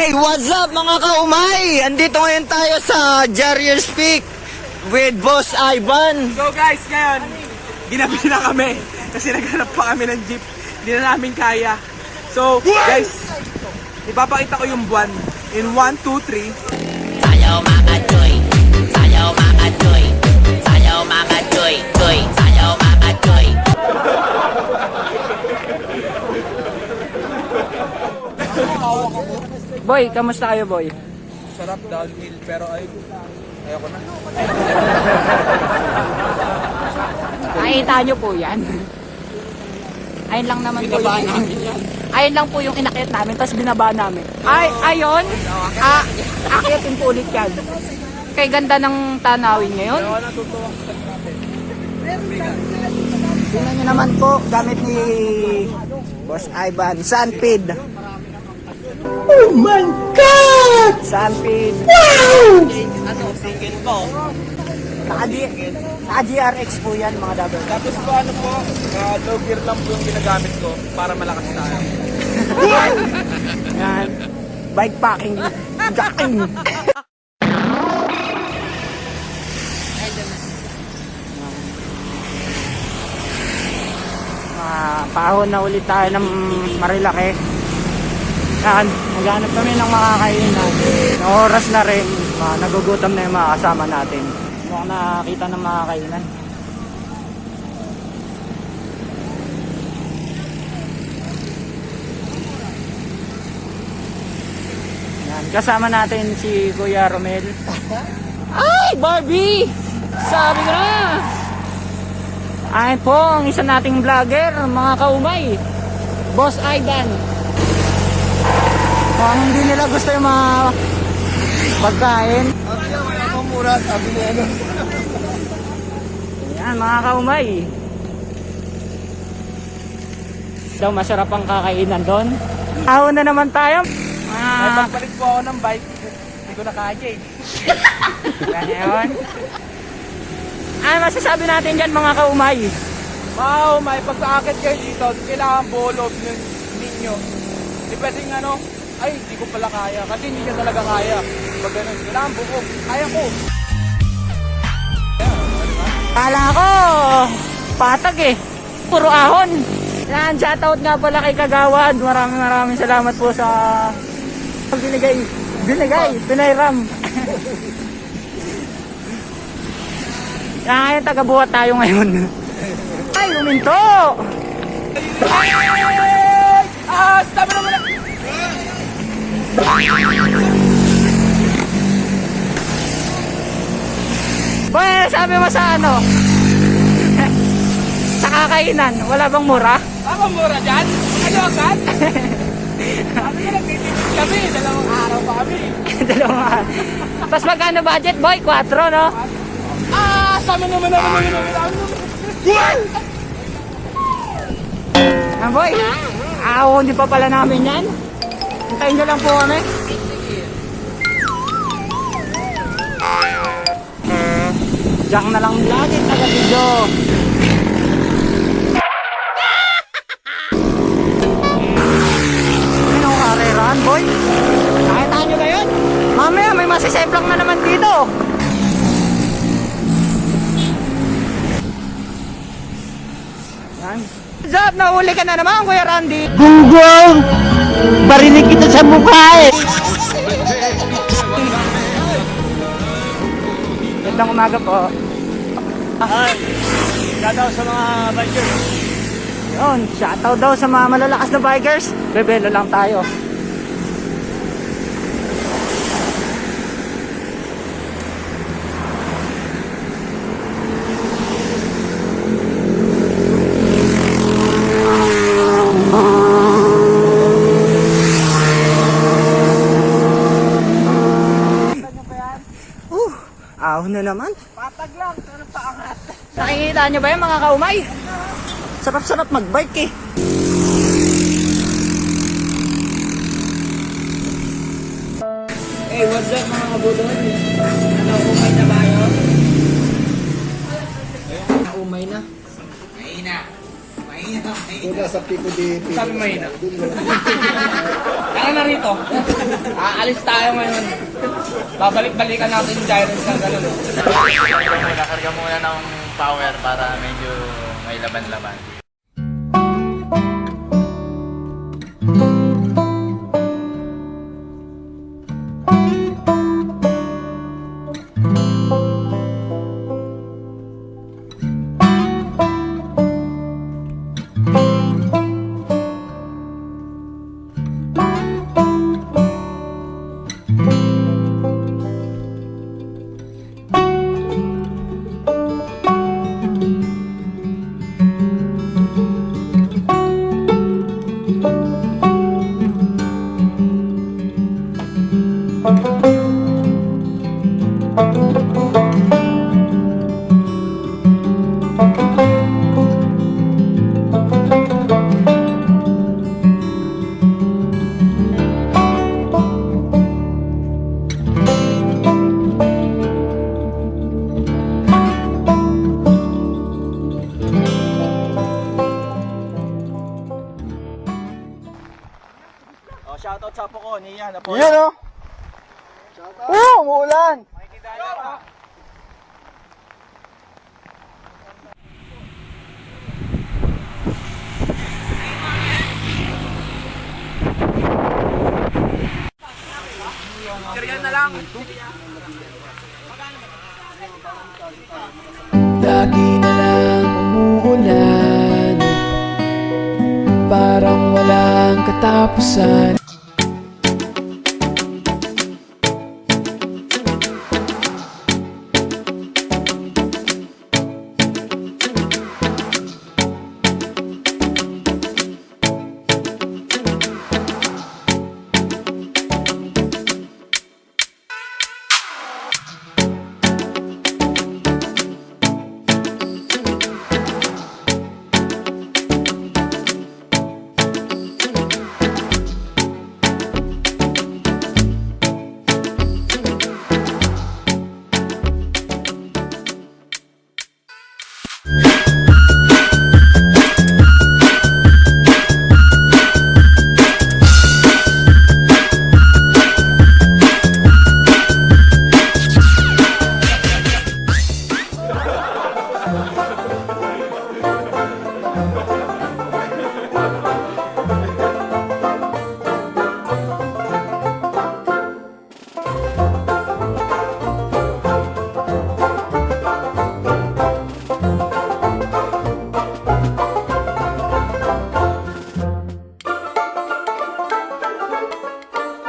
Hey, what's up mga kaumay? Andito ngayon tayo sa Jarriers Peak with Boss Ivan. So guys, ngayon, ginabi na kami kasi naghanap pa kami ng jeep. Hindi na namin kaya. So guys, ipapakita ko yung buwan in 1, 2, 3. Sayaw mga choy, sayaw mga choy, sayaw mga choy, choy, sayaw mga choy. Boy, kamusta kayo, boy? Sarap downhill pero ay ayoko na. Nakita nyo po yan. Ayun lang naman po yung... Ayun lang po yung inakyat namin, tapos binaba namin. Ay, ayun! Ah, akyatin po ulit yan. Kay ganda ng tanawin ngayon. Ako natutuwa ko sa. Tingnan nyo naman po, gamit ni Boss Ivan, Sunpid. Oh my God! Sunpid. Ano, single ko. Naka, naka GRX po yan mga double. Tapos po ano po, uh, low gear lang po yung ginagamit ko para malakas tayo. Yan. Bike packing. Jacking. Ah, pahon na ulit tayo ng Marilake. Yan, naghanap kami ng makakainan. Ng oras na rin, ah, nagugutom na yung mga kasama natin. Mukhang nakakita ng makakainan. Yan, kasama natin si Kuya Romel. Ay, Barbie! Sabi ko na! Ayan po ang isa nating vlogger, mga kaumay. Boss Ivan. Kung hindi nila gusto yung mga pagkain. mura, sabi niya ano. Yan, mga kaumay. Daw masarap ang kakainan doon. Ahon na naman tayo. Ay, Ah, po ako ng bike, hindi ko na kaya eh. ganyan. Ano masasabi natin dyan mga kaumay? Wow, may pagkaakit kayo dito, kailangan buo loob ng ninyo. Hindi pwedeng ano, ay, hindi ko pala kaya. Kasi hindi niya talaga kaya. Pag ganun, kailangan buo. Kaya ko. Kala ko, patag eh. Puro ahon. Yan, shoutout nga pala kay Kagawad. Maraming maraming salamat po sa binigay. Binigay, pinayram. Yan, ngayon taga-buhat tayo ngayon. Ay, uminto! Ah, sabi naman na. Boy, ano sabi mo sa ano? sa kakainan, wala bang mura? Ako mura dyan? Kayo agad? Sabi ko nagtitipid kami, dalawang araw pa kami. Dalawa. Tapos magkano budget, boy? 4, no? Ah, sabi naman naman naman naman naman. Ah, boy. Ah, hindi pa pala namin yan. Hintayin nyo lang po kami. Jack na lang lagi taga video. Ano karerahan, boy? Nakita nyo ba yun? Mamaya may masisemplang na naman dito. Yan. Zap, nahuli ka na naman, Kuya Randy. Gunggong! Barinig kita sa mukha eh! Gandang umaga po. Ay, daw sa mga bikers. Yun, shoutout daw sa mga malalakas na bikers. Rebelo lang tayo. Ahon na naman. Patag lang, pero paangat. Nakikita nyo ba yan mga kaumay? Sarap-sarap magbike eh. Hey, what's up mga kabulon? Ano, umay na ba kayo? Umay na. Mahina, mahina. Wala sa pico di Sabi mahina. Ano na rito? Ah, aalis tayo ngayon. Babalik-balikan natin yung gyrus ng ganun. Nakarga muna ng power para medyo may laban-laban. 老乡都差不多，你一样的朋友。Oh, umuulan. Lagi na lang umuulan Parang walang katapusan